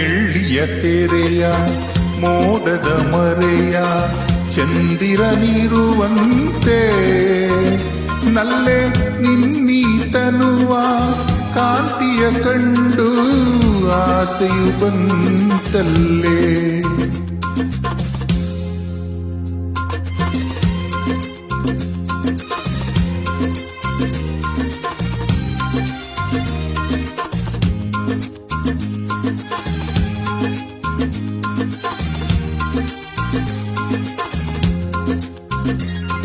ಬೆಳ್ಳಿಯ ತೆರೆಯ ಮೋಡದ ಮರೆಯ ಚಂದಿರನಿರುವಂತೆ ನಲ್ಲೆ ನಿನ್ನೀತನುವ ಕಾಂತಿಯ ಕಂಡು ಆಸೆಯು ಬಂತಲ್ಲೇ.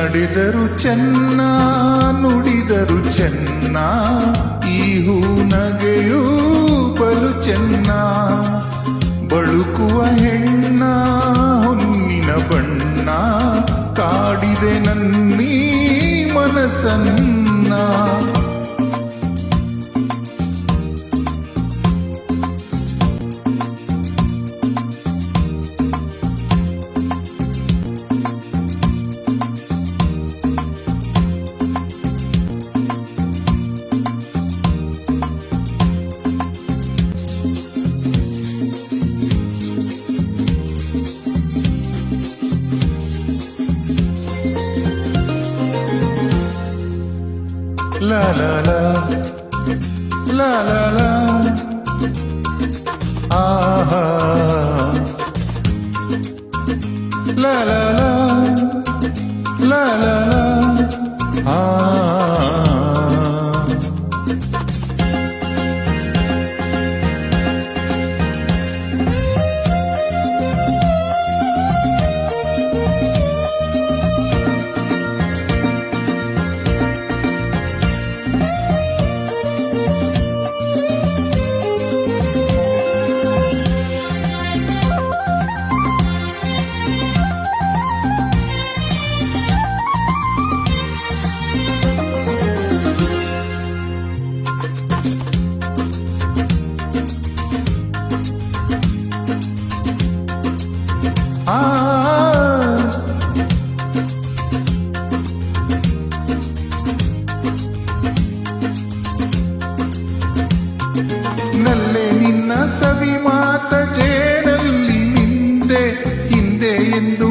ನಡೆದರು ಚೆನ್ನ, ನುಡಿದರು ಚೆನ್ನ, ಈ ಹೂ ನಗೆಯೂ ಬಲು ಚೆನ್ನ. ಬಳುಕುವ ಹೆಣ್ಣ ಹೊನ್ನಿನ ಬಣ್ಣ, ಕಾಡಿದೆ ನನ್ನೀ ಮನಸ್ಸನ್ನ La la la, la la la. ah. La la la, la la la. Ah. ನಲ್ಲೆ ನಿನ್ನ ಸವಿ ಮಾತ ಜೇನಲ್ಲಿ ನಿಂದೆ ಹಿಂದೆ ಎಂದು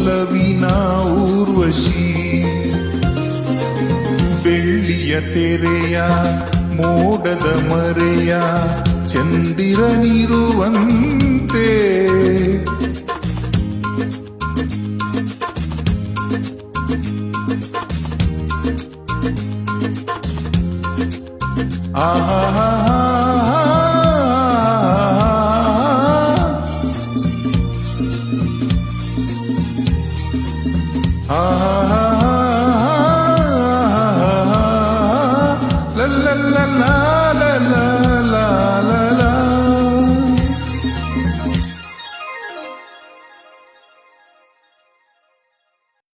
ಒಲವಿನ ಊರ್ವಶಿ. ಬೆಳ್ಳಿಯ ತೆರೆಯ ಮೋಡದ ಮರೆಯ ಚಂದಿರನಿರುವಂತೆ ಆಹಾ ah.